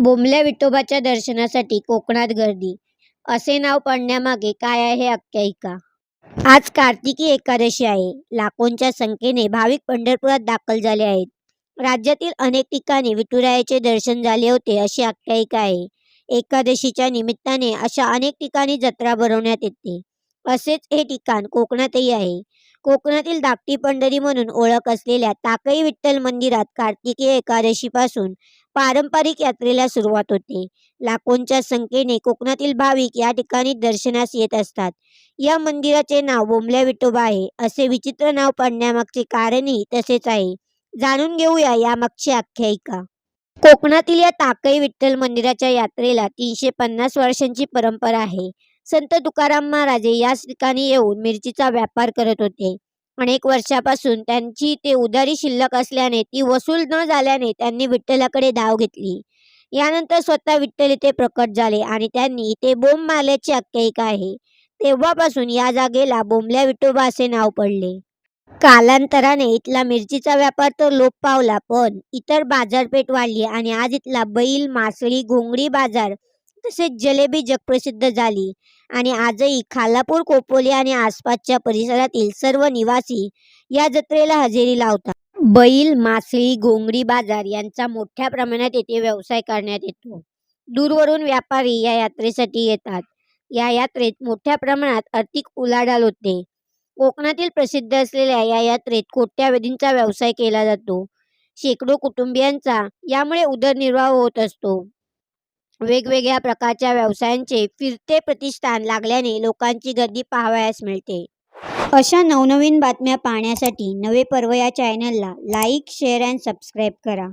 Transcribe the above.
बोंबल्या विठोबाच्या दर्शनासाठी कोकणात गर्दी. असे नाव पडण्यामागे काय आहे आख्यायिका? आज कार्तिकी एकादशी आहे. लाखोंच्या संख्येने भाविक पंढरपुरात दाखल झाले आहेत. राज्यातील अनेक ठिकाणी विठुरायाचे दर्शन झाले होते अशी आख्यायिका आहे. एकादशीच्या निमित्ताने अशा अनेक ठिकाणी जत्रा भरवण्यात येते. असेच हे ठिकाण कोकणातही आहे. कोकणातील धाकटी पंढरी म्हणून ओळख असलेल्या ताकई विठ्ठल मंदिरात कार्तिकी एकादशीपासून पारंपरिक यात्रेला सुरुवात होते. लाखोंच्या संख्येने कोकणातील भाविक या ठिकाणी दर्शनास येत असतात. या मंदिराचे नाव बोंबल्या विठोबा आहे असे विचित्र नाव पडण्यामागचे कारणही तसेच आहे. जाणून घेऊया यामागची आख्यायिका. कोकणातील या ताकई विठ्ठल मंदिराच्या यात्रेला तीनशे पन्नास वर्षांची परंपरा आहे. संत तुकाराम महाराजे याच ठिकाणी येऊन मिरचीचा व्यापार करत होते. अनेक वर्षापासून त्यांची ते उधारी शिल्लक असल्याने ती वसूल न झाल्याने त्यांनी विठ्ठलाकडे धाव घेतली. यानंतर स्वतः विठ्ठल इथे प्रकट झाले आणि त्यांनी इथे बोंब मारल्याची आख्यायिका आहे. तेव्हापासून या जागेला बोंबल्या विठोबा असे नाव पडले. कालांतराने इथला मिरचीचा व्यापार तर लोप पावला पण इतर बाजारपेठ वाढली आणि आज इथला बैल मासळी घोंगडी बाजार तसेच जलेबी जगप्रसिद्ध झाली. आणि आजही खालापूर कोपोली आणि आसपासच्या परिसरातील सर्व निवासी या जत्रेला हजेरी लावतात. बैल मासळी घोंगडी बाजार यांचा मोठ्या प्रमाणात येथे व्यवसाय करण्यात येतो. दूरवरून व्यापारी या यात्रेसाठी येतात. या यात्रेत मोठ्या प्रमाणात आर्थिक उलाढाल होते. कोकणातील प्रसिद्ध असलेल्या या यात्रेत कोट्यावधींचा व्यवसाय केला जातो. शेकडो कुटुंबियांचा यामुळे उदरनिर्वाह होत असतो. वेगवेगळ्या प्रकारच्या व्यवसायांचे फिरते प्रतिष्ठान लागल्याने लोकांची गर्दी पाहावयास मिळते. अशा नवनवीन बातम्या पाहण्यासाठी नवे पर्व या चॅनलला लाईक शेअर अँड सबस्क्राईब करा.